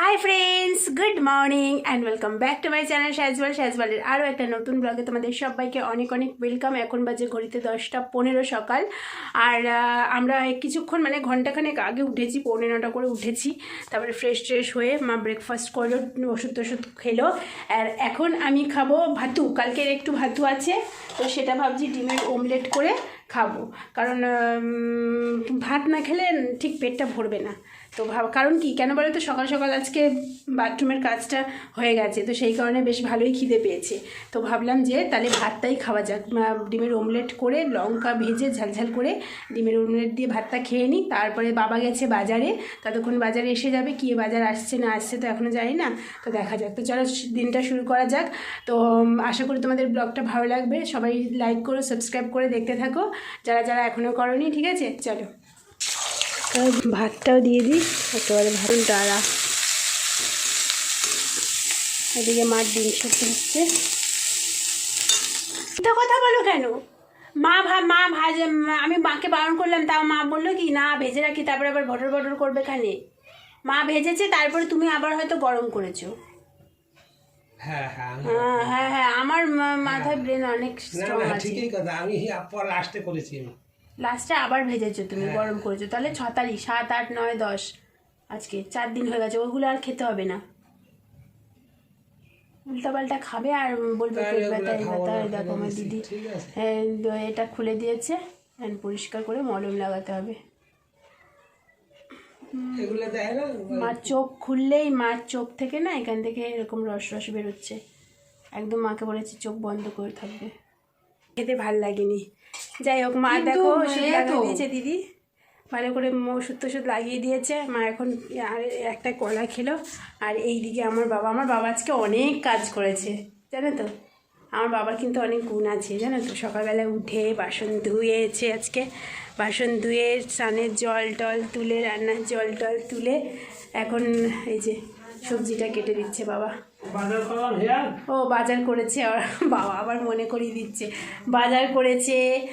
Hi friends good morning and welcome back to my channel শ্যাজওয়াল শ্যাজওয়ালের আরও একটা নতুন ব্লগে তোমাদের সবাইকে অনেক অনেক ওয়েলকাম এখন বাজে ঘড়িতে দশটা পনেরো সকাল। আর আমরা কিছুক্ষণ মানে ঘন্টাখানেক আগে উঠেছি, পৌনে নটা করে উঠেছি। তারপরে ফ্রেশ ট্রেশ হয়ে মা ব্রেকফাস্ট করল, ওষুধ টষুধ খেলো। আর এখন আমি খাব ভাতু। কালকের একটু ভাতু আছে, তো সেটা ভাবছি ডিমের ওমলেট করে খাব। কারণ ভাত না খেলে ঠিক পেটটা ভরবে না। তো ভাব কারণ কি? কেন বলো তো সকাল সকাল আজকে বাথরুমের কাজটা হয়ে গেছে, তো সেই কারণে বেশ ভালোই খিদে পেয়েছে। তো ভাবলাম যে তাহলে ভাতটাই খাওয়া যাক। ডিমের ওমলেট করে লঙ্কা ভেজে ঝালঝাল করে ডিমের ওমলেট দিয়ে ভাতটা খেয়ে নিই। তারপরে বাবা গেছে বাজারে। ততক্ষণ বাজারে এসে যাবে, কি বাজার আসছে না আসছে তো এখনও জানি না। তো দেখা যাক। তো চলো দিনটা শুরু করা যাক। তো আশা করি তোমাদের ব্লগটা ভালো লাগবে। সবাই লাইক করো সাবস্ক্রাইব করে দেখতে থাকো। যারা যারা এখনও করনি, ঠিক আছে? চলো। তো ভাতটাও দিয়ে দিই একেবারে ভাত ডাড়া এদিকে মার ডিম সেদ্ধ হচ্ছে। তো কথা বলো কেন? মা ভা মা ভাজে আমি মাকে বারণ করলাম তাও মা বলল কি না ভেজে রাখি তারপরে আবার বটর বটর করবে খানে মা ভেজেছে তারপরে তুমি আবার হয়তো গরম করেছ। হ্যাঁ হ্যাঁ হ্যাঁ হ্যাঁ হ্যাঁ আমার মা- মাথায় ব্রেন অনেক ঠিকই কথা আমি পর লাস্টে করেছি লাস্টে আবার ভেজেছো তুমি হ্যাঁ। গরম করেছ। তাহলে ছ তারিখ সাত আট নয় দশ। আজকে চার দিন হয়ে গেছে ওগুলো আর খেতে হবে না। উল্টাপাল্টা খাবে আর বলবে পেট ব্যথা এই ব্যথা এই দেখো আমার দিদি। হ্যাঁ, এটা খুলে দিয়েছে পরিষ্কার করে মলম লাগাতে হবে। মার চোখ খুললেই মার চোখ থেকে না এখান থেকে এরকম রস রস বেরোচ্ছে। একদম মাকে বলেছি চোখ বন্ধ করে থাকবে। খেতে ভালো লাগেনি। যাই হোক মা দেখো ওষুধ লাগিয়ে দিয়েছে দিদি। ভালো করে ওষুধ টষুধ লাগিয়ে দিয়েছে। মা এখন আর একটা কলা খেলো। আর এই দিকে আমার বাবা আমার বাবা আজকে অনেক কাজ করেছে জানো তো? আমার বাবার কিন্তু অনেক গুণ আছে জানো তো? সকালবেলা উঠে বাসন ধুয়েছে আজকে। বাসন ধুয়ে স্নানের জল টল তুলে রান্নার জল টল তুলে এখন এই যে সবজিটা কেটে দিচ্ছে বাবা। ও, বাজার করেছে আর বাবা আবার মনে করিয়ে দিচ্ছে। বাজার করেছে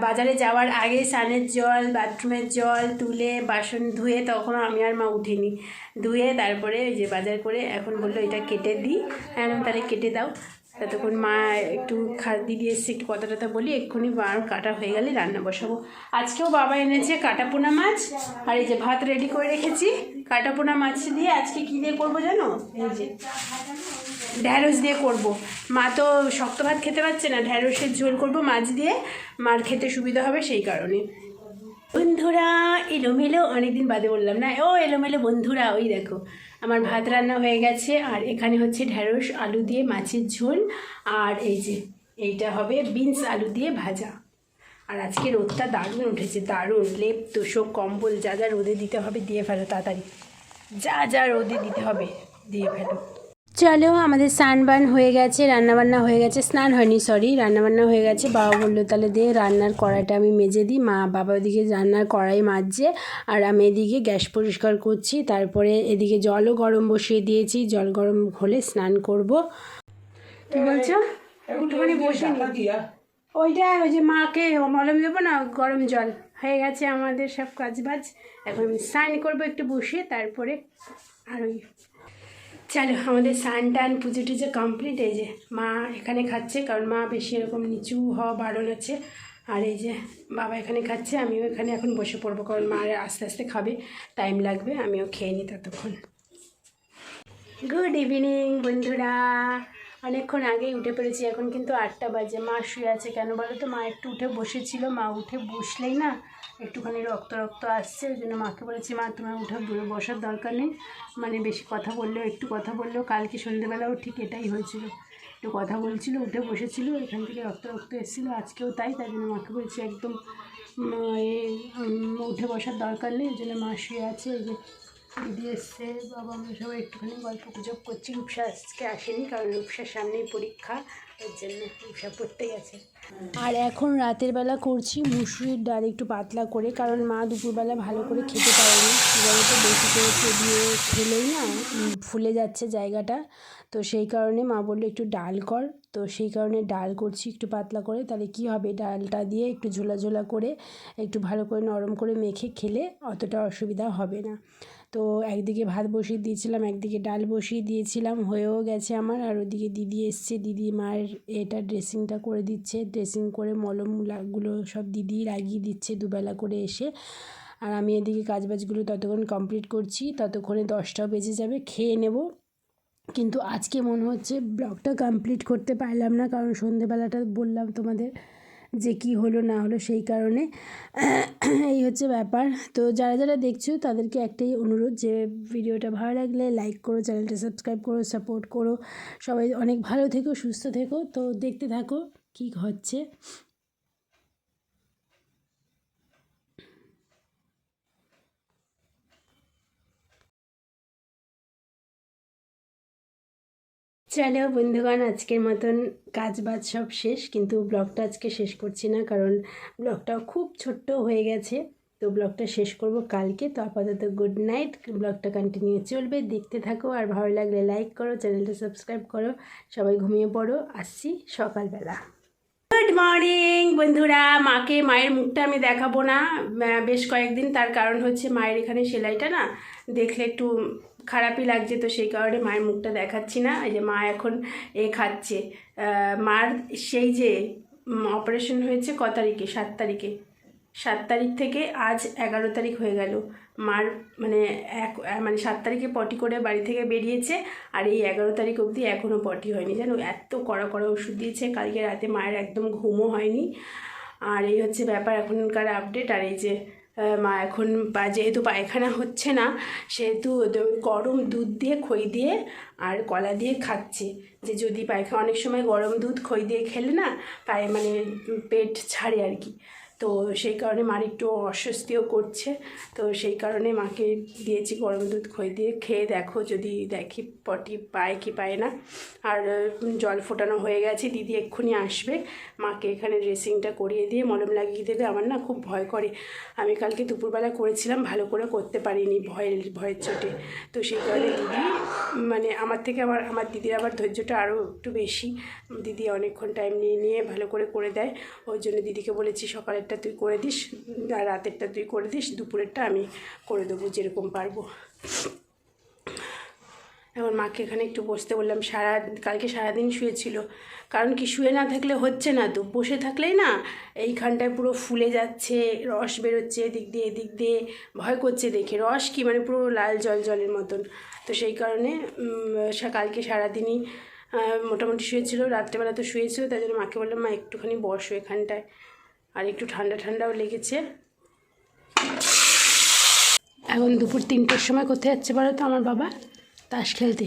বাজারে যাওয়ার আগে স্নানের জল, বাথরুমের জল তুলে, বাসন ধুয়ে তখন আমি আর মা উঠিনি। ধুয়ে তারপরে ওই যে বাজার করে এখন বলল এটা কেটে দিই। এখন তাহলে কেটে দাও। ততক্ষণ মা একটু দিদি এসছে একটু কথা টথা বলি, এক্ষুনি বার কাটা হয়ে গেলে রান্না বসাবো। আজকেও বাবা এনেছে কাটা পোনা মাছ। আর এই যে ভাত রেডি করে রেখেছি। কাটা পোনা মাছ দিয়ে আজকে কী দিয়ে করব জানো? এই যে ঢ্যাঁড়স দিয়ে করব। মা তো শক্ত ভাত খেতে পারছে না, ঢ্যাঁড়সের ঝোল করব মাছ দিয়ে। মার খেতে সুবিধা হবে সেই কারণে। বন্ধুরা, এলোমেলো, অনেকদিন বাদে বললাম না? ও, এলোমেলো বন্ধুরা, ওই দেখো। আমার ভাত রান্না হয়ে গেছে, আর এখানে হচ্ছে ঢ্যাঁড়স, আলু দিয়ে মাছের ঝোল, আর এই যে এইটা হবে বিনস আলু দিয়ে ভাজা। আর আজকে রোদটা দারুণ উঠেছে দারুণ। লেপ তোষক কম্বল যা যা রোদে দিতে হবে দিয়ে ফেলো তাড়াতাড়ি। যা যা রোদে দিতে হবে দিয়ে ফেলো। চলো আমাদের স্নান বান হয়ে গেছে রান্নাবান্না হয়ে গেছে। স্নান হয়নি সরি রান্নাবান্না হয়ে গেছে। বাবা বলল তাহলে দিয়ে রান্নার কড়াইটা আমি মেজে দিই। মা বাবা ওদিকে রান্নার কড়াই মাজছে আর আমি এদিকে গ্যাস পরিষ্কার করছি। তারপরে এদিকে জলও গরম বসিয়ে দিয়েছি। জল গরম হলে স্নান করব। কি বলছো? একটুখানি বসে নি। টাকা দিয়া ওইটা ওই যে মাকে মলম দেবো না, গরম জল। হয়ে গেছে আমাদের সব কাজ বাজ এখন আমি স্নান করব একটু বসে, তারপরে আর ওই চলো, আমাদের স্নান টান পুজো টুজো কমপ্লিট এই যে মা এখানে খাচ্ছে, কারণ মা বেশি এরকম নিচু হওয়া বারণ আছে। আর এই যে বাবা এখানে খাচ্ছে, আমিও এখানে এখন বসে পড়ব, কারণ মা আস্তে আস্তে খাবে টাইম লাগবে, আমিও খেয়ে নিই ততক্ষণ। গুড ইভিনিং বন্ধুরা। অনেকক্ষণ আগেই উঠে পড়েছি, এখন কিন্তু আটটা বাজে। মা শুয়ে আছে কেন বলো তো? মা একটু উঠে বসেছিল, মা উঠে বসলেই না একটুখানি রক্ত রক্ত আসছে, ওই জন্য মাকে বলেছি, মা তোমার উঠে বসার দরকার নেই। মানে বেশি কথা বললেও, একটু কথা বললেও, কালকে সন্ধ্যেবেলাও ঠিক এটাই হয়েছিল। একটু কথা বলছিল, উঠে বসেছিল, এখান থেকে রক্ত রক্ত এসেছিল, আজকেও তাই তাই জন্য মাকে বলছি একদম উঠে বসার দরকার নেই, ওই জন্য মা শুয়ে আছে, এই যে দিদি এসছে বাবা আমরা সবাই একটুখানি গল্প গুজব করছি। রূপসা আজকে আসেনি কারণ রূপসার সামনেই পরীক্ষা ওর জন্য রূপসা পড়তে গেছে আর এখন রাতের বেলা করছি মুসুরির ডাল একটু পাতলা করে, কারণ মা দুপুরবেলা ভালো করে খেতে পারেনি। বলতে বেশি করে দিয়ে খেলেই না ফুলে যাচ্ছে জায়গাটা। তো সেই কারণে মা বলল একটু ডাল কর। তো সেই কারণে ডাল করছি একটু পাতলা করে। তাহলে কি হবে? ডালটা দিয়ে একটু ঝোলা ঝোলা করে, একটু ভালো করে নরম করে মেখে খেলে অতটা অসুবিধা হবে না। তো একদিকে ভাত বসিয়ে দিয়েছিলাম, একদিকে ডাল বসিয়ে দিয়েছিলাম, হয়েও গেছে আমার। আর ওদিকে দিদি এসছে, দিদি মায়ের এটা ড্রেসিংটা করে দিচ্ছে ড্রেসিং করে মলমগুলো সব দিদি লাগিয়ে দিচ্ছে দুবেলা করে এসে। আর আমি এদিকে কাজবাজগুলো ততক্ষণ কমপ্লিট করছি, ততক্ষণে দশটাও বেজে যাবে, খেয়ে নেব। কিন্তু আজকে মনে হচ্ছে ব্লগটা কমপ্লিট করতে পারলাম না, কারণ সন্ধেবেলাটা বললাম তোমাদের। যে কি হলো না হলো সেই কারণে এই হচ্ছে ব্যাপার। তো যারা যারা দেখছ, তাদেরকে একটাই অনুরোধ যে ভিডিওটা ভালো লাগলে লাইক করো, চ্যানেলটা সাবস্ক্রাইব করো সাপোর্ট করো। সবাই অনেক ভালো থেকো, সুস্থ থেকো। তো দেখতে থাকো কী হচ্ছে চলো বন্ধুগণ, আজকের মতন কাজ বাজ সব শেষ, কিন্তু ব্লগটা আজকে শেষ করছি না, কারণ ব্লগটাও খুব ছোট্ট হয়ে গেছে। তো ব্লগটা শেষ করব কালকে। তো আপাতত গুড নাইট ব্লগটা কন্টিনিউ চলবে। দেখতে থাকো। আর ভালো লাগলে লাইক করো চ্যানেলটা সাবস্ক্রাইব করো। সবাই ঘুমিয়ে পড়ো। আসছি সকালবেলা। গুড মর্নিং বন্ধুরা। মাকে, মায়ের মুখটা আমি দেখাবো না। বেশ কয়েকদিন তার কারণ হচ্ছে মায়ের এখানে সেলাইটা না, দেখলে একটু খারাপই লাগছে তো সেই কারণে মায়ের মুখটা দেখাচ্ছি না। এই যে মা এখন এ খাচ্ছে। মার সেই যে অপারেশন হয়েছে ক তারিখে? সাত তারিখে। সাত তারিখ থেকে আজ এগারো তারিখ হয়ে গেল। মার মানে এক মানে সাত তারিখে পটি করে বাড়ি থেকে বেরিয়েছে আর এই এগারো তারিখ অবধি এখনও পটি হয়নি। জানো, এত কড়া কড়া ওষুধ দিয়েছে, কালকে রাতে মায়ের একদম ঘুমও হয়নি। আর এই হচ্ছে ব্যাপার এখনকার আপডেট আর এই যে মা, এখন যেহেতু পায়খানা হচ্ছে না, সেহেতু গরম দুধ দিয়ে খই দিয়ে আর কলা দিয়ে খাচ্ছে। যে যদি পায়খানা অনেক সময় গরম দুধ খই দিয়ে খেলে না, পায়ে মানে পেট ছাড়ে আর কি। তো সেই কারণে মার একটু অস্বস্তিও করছে। তো সেই কারণে মাকে দিয়েছি গরম দুধ খই দিয়ে। খেয়ে দেখো যদি দেখি পটি পায় কি পায় না। আর জল ফোটানো হয়ে গেছে, দিদি এক্ষুনি আসবে। মাকে এখানে ড্রেসিংটা করিয়ে দিয়ে মলম লাগিয়ে দেবে। আমার না খুব ভয় করে। আমি কালকে দুপুরবেলা করেছিলাম, ভালো করে করতে পারিনি ভয়ের ভয়ের চোটে। তো সেই কারণে দিদি মানে আমার থেকে আবার, আমার দিদির আবার ধৈর্যটা আরও একটু বেশি। দিদি অনেকক্ষণ টাইম নিয়ে নিয়ে ভালো করে করে দেয়। ওই জন্য দিদিকে বলেছি সকালেরটা তুই করে দিস আর রাতেরটা তুই করে দিস, দুপুরেরটা আমি করে দেবো যেরকম পারব। এখন মাকে এখানে একটু বসতে বললাম, সারা, কালকে সারাদিন শুয়েছিল। কারণ কি, শুয়ে না থাকলে হচ্ছে না তো, বসে থাকলেই না এইখানটায় পুরো ফুলে যাচ্ছে, রস বেরোচ্ছে, এদিক দিয়ে এদিক দিয়ে, ভয় করছে দেখে। রস কি মানে পুরো লাল জল জলের মতন। তো সেই কারণে কালকে সারাদিনই মোটামুটি শুয়েছিল, রাত্রেবেলা তো শুয়েছিল, তাই জন্য মাকে বললাম, মা, একটুখানি বসো এখানটায়। আর একটু ঠান্ডা ঠান্ডাও লেগেছে। এখন দুপুর তিনটের সময় কোথায় যাচ্ছে বলো তো আমার বাবা? তাস খেলতে।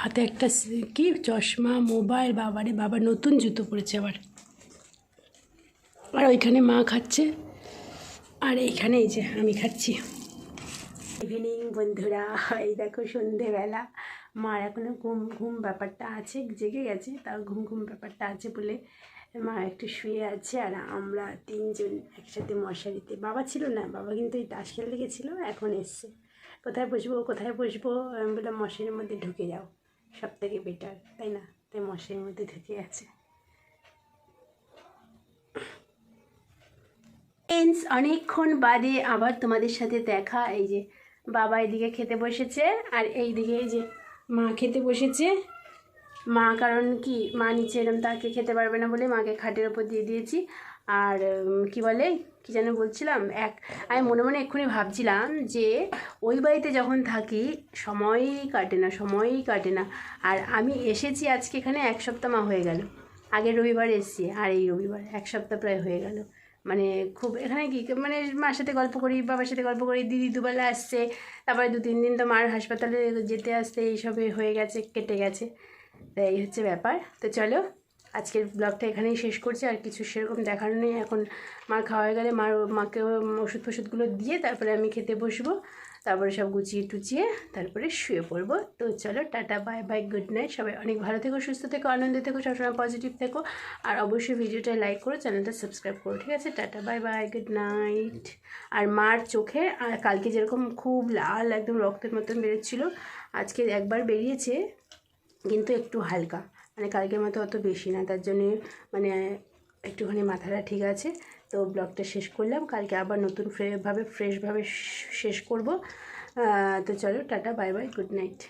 হাতে একটা কি? চশমা, মোবাইল, বাবারে বাবা, নতুন জুতো পরেছে আবার। আর ওইখানে মা খাচ্ছে। আর এইখানে এই যে আমি খাচ্ছি। ইভিনিং বন্ধুরা। এই দেখো সন্ধেবেলা। মার এখনও ঘুম ঘুম ব্যাপারটা আছে, জেগে গেছে, তাও ঘুম ঘুম ব্যাপারটা আছে বলে মা একটু শুয়ে আছে আর আমরা তিনজন একসাথে মশারিতে বাবা ছিল না, বাবা কিন্তু এই তাস খেলতে গেছিল, এখন এসছে। কোথায় বসবো কোথায় বসবো? আমি বললাম, মশারির মধ্যে ঢুকে যাও, সব থেকে বেটার তাই না? তাই মশারির মধ্যে ঢুকে আছে। ফ্রেন্ডস অনেকক্ষণ বাদে আবার তোমাদের সাথে দেখা, এই যে বাবা এদিকে খেতে বসেছে আর এই দিকে এই যে মা খেতে বসেছে। মা, কারণ কি? মা নিচে এরম তাকে খেতে পারবে না বলে মাকে খাটের ওপর দিয়ে দিয়েছি। আর কি বলে? কি যেন বলছিলাম? এক, আমি মনে মনে এক্ষুনি ভাবছিলাম যে ওই বাড়িতে যখন থাকি, সময়ই কাটে না, সময়ই কাটে না। আর আমি এসেছি আজকে এখানে এক সপ্তাহ মা হয়ে গেল। আগের রবিবার এসেছি, আর এই রবিবার এক সপ্তাহ প্রায় হয়ে গেল। মানে খুব এখানে কি মানে মার সাথে গল্প করি, বাবার সাথে গল্প করি, দিদি দুবেলা আসছে, তারপরে দু তিন দিন তো মার হাসপাতালে যেতে আসতে এইসবে হয়ে গেছে, কেটে গেছে। তো এই হচ্ছে ব্যাপার। তো চলো, আজকের ব্লগটা এখানেই শেষ করছি। আর কিছু সেরকম দেখানো নেই। এখন মা খাওয়া গেলে মার, মাকে ওষুধ ফষুধগুলো দিয়ে তারপরে আমি খেতে বসবো। তারপরে সব গুছিয়ে টুচিয়ে তারপরে শুয়ে পড়ব। তো চলো, tata bye bye good night সবাই অনেক ভালো থেকো, সুস্থ থেকো, আনন্দে থেকো, সবসময় পজিটিভ থেকো। আর অবশ্যই ভিডিওটা লাইক করো চ্যানেলটা সাবস্ক্রাইব করো, ঠিক আছে? Tata bye bye good night আর মার চোখে, আর কালকে যেরকম খুব লাল, একদম রক্তের মতন বেরোচ্ছিলো, আজকে একবার বেরিয়েছে। কিন্তু একটু হালকা। মানে কালকের মতো অত বেশি না, তার জন্যে মানে একটুখানি মাথাটা ঠিক আছে। তো ব্লগটা শেষ করলাম। কালকে আবার নতুন ফ্রেভাবে ফ্রেশভাবে শেষ করব। তো চলো, tata, bye bye, good night.